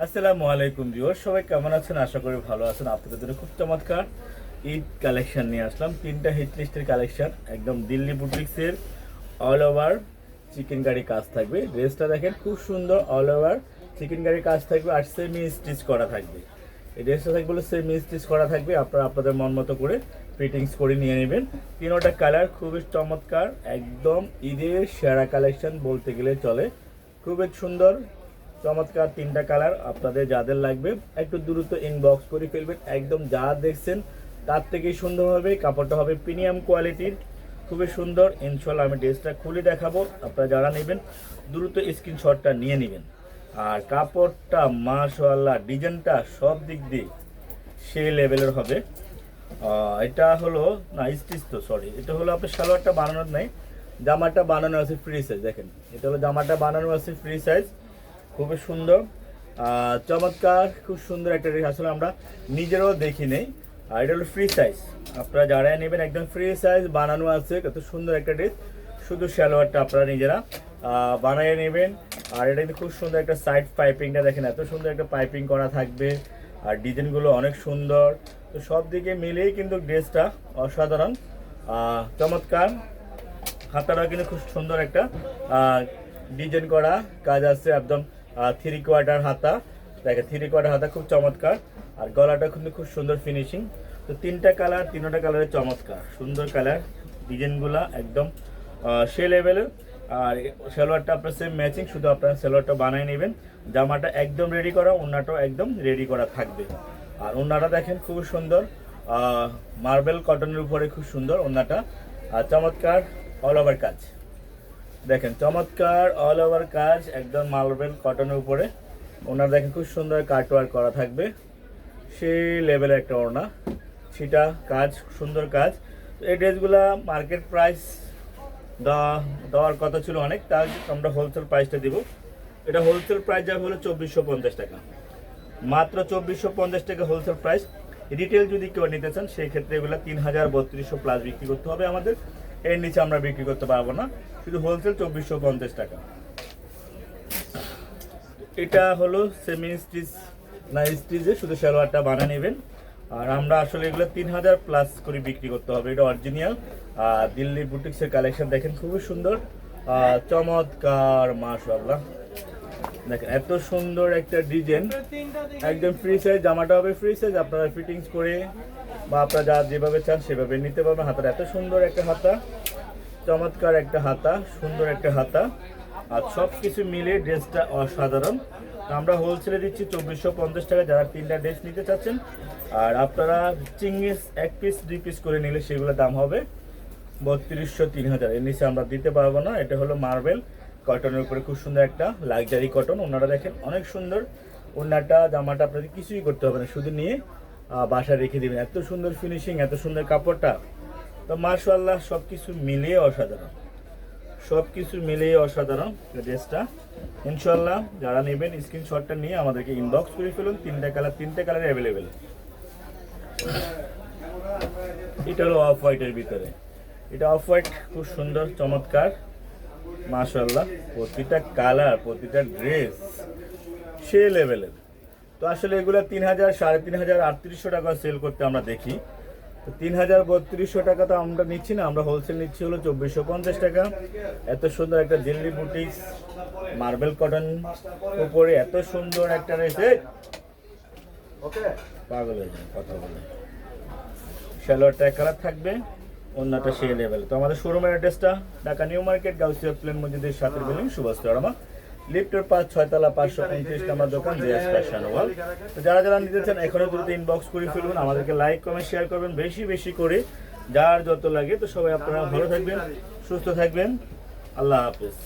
আসসালামু আলাইকুম ভিউয়ার সবাই কেমন আছেন? আশা করি ভালো আছেন। আপনাদের জন্য খুব চমৎকার ঈদ কালেকশন নিয়ে আসলাম। তিনটা হিট লিস্টের কালেকশন, একদম দিল্লি বুটিক্সের অল ওভার চিকেন কারি কাজ থাকবে। ড্রেসটা দেখেন, খুব সুন্দর অল ওভার চিকেন কারি কাজ থাকবে আর সেমি স্টিচ করা থাকবে। এই ড্রেসটা থাকবে বলে সেমি স্টিচ করা থাকবে। আপনারা আপনাদের মন মতো করে ফিটিংস করে নিয়ে নেবেন। তিনোটা কালার খুবই চমৎকার, একদম ঈদের সেরা কালেকশন বলতে গেলে চলে। খুবই সুন্দর চমৎকার তিনটা কালার আপনাদের যাদের লাগবে, একটু দ্রুত ইনবক্স করে ফেলবেন। একদম যা দেখছেন, তার থেকেই সুন্দর হবে, কাপড়টা হবে প্রিমিয়াম কোয়ালিটির খুবই সুন্দর। ইনশাল্লাহ আমি ড্রেসটা খুলে দেখাবো, আপনারা যারা নেবেন, দ্রুত স্ক্রিনশটটা নিয়ে নেবেন। আর কাপড়টা মাশাল্লাহ ডিজাইনটা সব দিক দিয়ে সেই লেভেলের হবে। এটা হলো, না স্টিচ তো সরি এটা হলো আপনার সালোয়ারটা বানানোর নাই, জামাটা বানানো আছে ফ্রি সাইজ দেখেন। এটা হলো জামাটা বানানো আছে ফ্রি সাইজ খুবই সুন্দর। চমৎকার, খুব সুন্দর একটা ড্রেস আসলে আমরা নিজেরাও দেখি নেই। আর এটা হলো ফ্রি সাইজ আপনারা যারাই নেবেন, একদম ফ্রি সাইজ বানানো আছে, কত সুন্দর একটা ড্রেস শুধু সালোয়ারটা আপনারা নিজেরা বানিয়ে নেবেন। আর এটা কিন্তু খুব সুন্দর একটা সাইড পাইপিংটা দেখেন, এত সুন্দর একটা পাইপিং করা থাকবে। আর ডিজাইনগুলো অনেক সুন্দর। তো সব দিকে মিলেই কিন্তু ড্রেসটা অসাধারণ। চমৎকার। হাতাটা কিন্তু খুব সুন্দর একটা ডিজাইন করা কাজ আছে, একদম থ্রি কোয়ার্টার হাতা। দেখে থ্রি কোয়ার্টার হাতা খুব চমৎকার। আর গলাটা কিন্তু খুব সুন্দর ফিনিশিং তো তিনটা কালার তিনটা কালারের চমৎকার। সুন্দর কালার ডিজাইনগুলা একদম সে লেভেলের আর সেলোয়ারটা আপনার সেম ম্যাচিং শুধু আপনার সেলোয়ারটা বানিয়ে নেবেন। জামাটা একদম রেডি করা ওনাটাও একদম রেডি করা থাকবে। আর ওনাটা দেখেন খুব সুন্দর। মার্বেল কটনের উপরে খুব সুন্দর ওনাটা চমৎকার অল ওভার কাজ। দেখেন, চমৎকার অল ওভার কাজ, একদম মার্বেল কটনের উপরে। ওনার দেখেন খুব সুন্দর কাটওয়ার করা থাকবে। সেই লেভেলের একটা ওড়না। সেটা কাজ, সুন্দর কাজ। এই ড্রেসগুলা মার্কেট প্রাইস দেওয়া দেওয়ার কথা ছিল অনেক, তার আমরা হোলসেল প্রাইসটা দিব। এটা হোলসেল প্রাইস যাবে হলো চব্বিশশো পঞ্চাশ টাকা। মাত্র চব্বিশশো পঞ্চাশ টাকা হোলসেল প্রাইস রিটেল যদি কেউ নিতে চান, সেই ক্ষেত্রে এগুলো তিন হাজার বত্রিশশো প্লাস বিক্রি করতে হবে আমাদের। এর নিচে আমরা বিক্রি করতে পারব না। শুধু হোলসেল চব্বিশশো পঞ্চাশ টাকা। এটা হলো সেমি স্টিচ না স্টিচে শুধু সালোয়ারটা বানিয়ে নেবেন। আর আমরা আসলে এগুলো তিন হাজার প্লাস করে বিক্রি করতে হবে। এটা অরিজিনাল আর দিল্লি বুটিক্সের কালেকশন দেখেন, খুবই সুন্দর। চমৎকার, মাশাআল্লাহ। দেখেন, এত সুন্দর একটা ডিজাইন একদম ফ্রি সাইজ জামাটা হবে ফ্রি সাইজ আপনারা ফিটিংস করে বা আপনারা যা যেভাবে চান সেভাবে নিতে পারবেন। হাতাটা এত সুন্দর একটা হাতা, চমৎকার একটা হাতা, সুন্দর একটা হাতা। আর সব কিছু মিলে ড্রেসটা অসাধারণ। আমরা হোলসেলে দিচ্ছি চব্বিশশো পঞ্চাশ টাকা যারা তিনটা ড্রেস নিতে চাচ্ছেন। আর আপনারা চিংড়িস এক পিস দুই পিস করে নিলে সেগুলো দাম হবে বত্রিশশো তিন হাজার। এর নিচে আমরা দিতে পারব না, এটা হলো মার্বেল। কটনের উপরে খুব সুন্দর একটা লাক্সারি কটন ওনারা দেখেন অনেক সুন্দর। ওনাটা জামাটা আপনাদের কিছুই করতে হবে না, শুধু নিয়ে বাসায় রেখে দেবেন। এত সুন্দর ফিনিশিং এত সুন্দর কাপড়টা। তো মার্শাল্লাহ সব কিছু মিলিয়ে অসাধারণ। সব কিছু মিলিয়ে অসাধারণ ড্রেসটা। ইনশাল্লাহ যারা নেবেন, স্ক্রিনশটটা নিয়ে আমাদেরকে ইনবক্স করে ফেলুন। তিনটা কালার তিনটে কালার অ্যাভেলেবেল এটা হলো অফ হোয়াইটের ভিতরে। এটা অফ হোয়াইট খুব সুন্দর, চমৎকার। মাশাল্লাহ প্রতিটা কালার প্রতিটা ড্রেস সে লেভেলের তো আসলে এগুলো তিন হাজার সাড়ে তিন হাজার আটত্রিশশো টাকা সেল করতে আমরা দেখি। তো তিন হাজার বত্রিশশো টাকা তো আমরা নিচ্ছি না আমরা হোলসেল নিচ্ছি হলো চব্বিশশো পঞ্চাশ টাকা। এত সুন্দর একটা দিল্লি বুটিক্স মার্বেল কটন উপরে এত সুন্দর একটা রয়েছে পাগল হয়ে যায় কথা বলে। এক কালার থাকবে অন্যটা সেই লেভেল তো আমাদের শোরুমের অ্যাড্রেসটা ঢাকা নিউ মার্কেট গাউসিয়া প্লেন মসজিদের সাথে বিল্ডিং সুভাষ রমা লিফটের পাঁচ, ছয়তলা পাঁচশো পঁয়ত্রিশ নাম্বার দোকান জিএস ফ্যাশন ওয়াল তো যারা যারা নিতে চান এখনও দ্রুত ইনবক্স করে ফেলবেন আমাদেরকে লাইক কমেন্ট শেয়ার করবেন, বেশি বেশি করে। যার যত লাগে, তো সবাই আপনারা ভালো থাকবেন, সুস্থ থাকবেন। আল্লাহ হাফেজ।